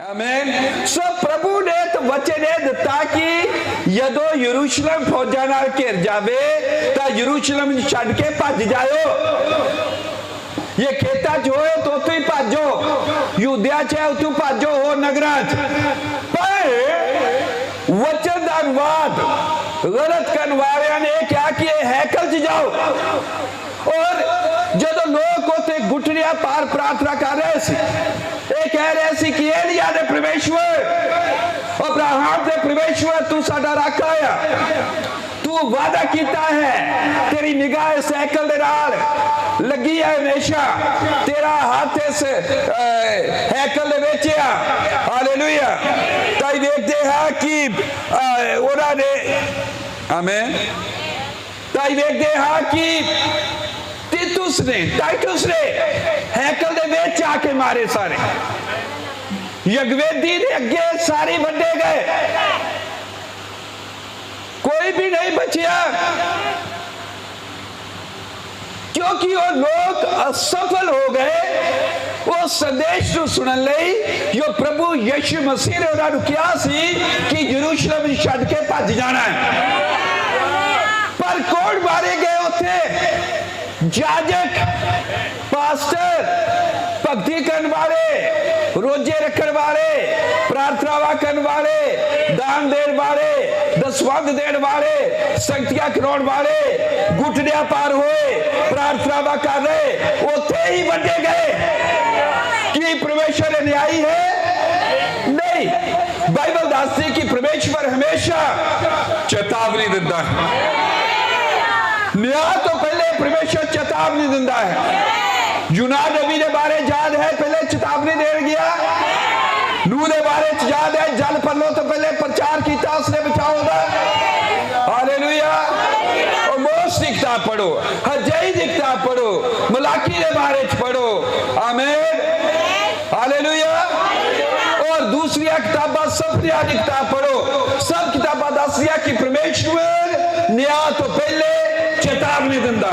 आमेन सो प्रभु ने तो वचन है ताकि यदो यरूशलेम फौजाना के जावे, ता यरूशलेम छड़ के भज जायो। ये खेता जो है तो तू ही भाजो युद्धिया च तू भाजो हो नगरा पर वचन का अनुवाद गलत करने वाले ने कहा कि हैकल च जाओ। और जो लोग उसे गुटरिया पार प्रार्थना कर ਅਬਰਾਹਮ ਦੇ ਪਰਮੇਸ਼ਵਰ ਤੂੰ ਸਾਡਾ ਰਾਖਾ ਆ ਤੂੰ ਵਾਦਾ ਕੀਤਾ ਹੈ, ਤੇਰੀ ਨਿਗਾਹ ਇਸ ਦੇ ਨਾਲ ਲੱਗੀ ਹੈ ਹਮੇਸ਼ਾ। ਤੇਰਾ ਹੱਥ ਇਸ ਹੈਕਲ ਦੇ ਵਿੱਚ ਆ। ਹਾਲੇਲੂਇਆ ਤਾਂ ਇਹ ਦੇਖਦੇ ਹਾਂ ਕਿ ਉਹਨਾਂ ਨੇ ਆਮੇਨ ਤਾਂ ਇਹ ਵੇਖਦੇ ਹਾਂ ਕਿ ਤਿਤੁਸ ਨੇ, ਟਾਈਟਸ ਨੇ ਹੈਕਲ ਦੇ ਵਿੱਚ ਆ ਕੇ ਮਾਰੇ ਸਾਰੇ। यज्ञवेदी यज्ञ सारी बंटे गए। कोई भी नहीं बचिया। क्योंकि वो लोग असफल हो गए, वो संदेश सुन लो यो प्रभु यीशु मसीह ने उन्होंने कहा सी कि यरूशलेम छड़ के भज जाना है। जाजक, पास्टर, भक्ति करने वाले रोज़े रखने वाले प्रार्थनावा करने वाले दान देने वाले दसवंत देने वाले संगतियाँ कराने वाले गुटड़िया पार हुए, प्रार्थनावा कर रहे उथे ही बढ़े गए। कि परमेश्वर न्यायी है? नहीं। बाइबल दासी की परमेश्वर हमेशा चेतावनी देता है। न्याय तो पहले परमेश्वर चेतावनी दिंदा है। जुना नबी के बारे याद है, पहले चेतावनी दे गया नूह के बारे याद है, जल पलो तो पहले प्रचार किया उसने बचाओ का हालेलुया। पढ़ो, हजई दिखता पढ़ो, मलाकी के बारे च पढ़ो। आमेर आमीन। हालेलुया। और दूसरी किताबा सब दिखता पढ़ो। सब किताबा दस दिया कि परमेश्वर न्याय तो पहले ਨਹੀਂ ਦਿੰਦਾ।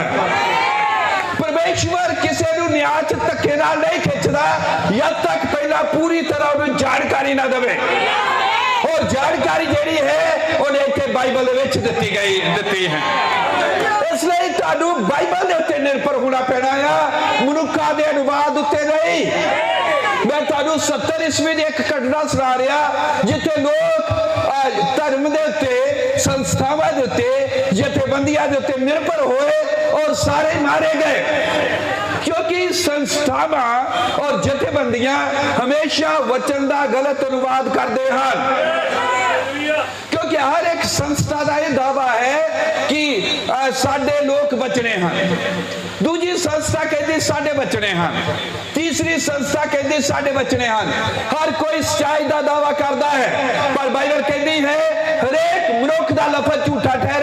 ਪਰਮੇਸ਼ਵਰ ਕਿਸੇ ਨੂੰ ਨਿਆਂ ਚ ਧੱਕੇ ਨਾਲ ਨਹੀਂ ਖਿੱਚਦਾ, ਜਦ ਤੱਕ ਪਹਿਲਾਂ ਪੂਰੀ ਤਰ੍ਹਾਂ ਉਹਨੂੰ ਜਾਣਕਾਰੀ ਨਾ ਦੇਵੇ। ਔਰ ਜਾਣਕਾਰੀ ਜਿਹੜੀ ਹੈ, ਉਹਨੇ ਇੱਥੇ ਬਾਈਬਲ ਦੇ ਵਿੱਚ ਦਿੱਤੀ ਗਈ, ਦਿੱਤੀ ਹੈ। ਇਸ ਲਈ ਤੁਹਾਨੂੰ ਬਾਈਬਲ ਦੇ ਉੱਤੇ ਨਿਰਭਰ ਹੋਣਾ ਪੈਣਾ ਆ, ਮਨੁੱਖਾਂ ਦੇ ਅਨੁਵਾਦ ਉੱਤੇ ਨਹੀਂ। ਮੈਂ ਤੁਹਾਨੂੰ 70 ਈਸਵੀ ਦੀ ਇੱਕ ਘਟਨਾ ਸੁਣਾ ਰਿਹਾ, ਜਿੱਥੇ ਲੋਕ ਧਰਮ ਦੇ ਉੱਤੇ, ਸੰਸਥਾਵਾਂ ਦੇ ਉੱਤੇ जथेबंदियाँ जो निर्भर हुए और सारे मारे गए। क्योंकि संस्थावा और जथेबंदियाँ हमेशा वचन का गलत अनुवाद करते हैं। क्योंकि हर एक संस्था का यह दावा है कि साढ़े लोग बचने हैं। दूजी संस्था कहती साढ़े बचने हैं। तीसरी संस्था कहती साढ़े बचने हैं। हर कोई सच्चाई का दावा करता है। पर बाइबल कहती है, हरेक मनुख का लफज झूठा ठह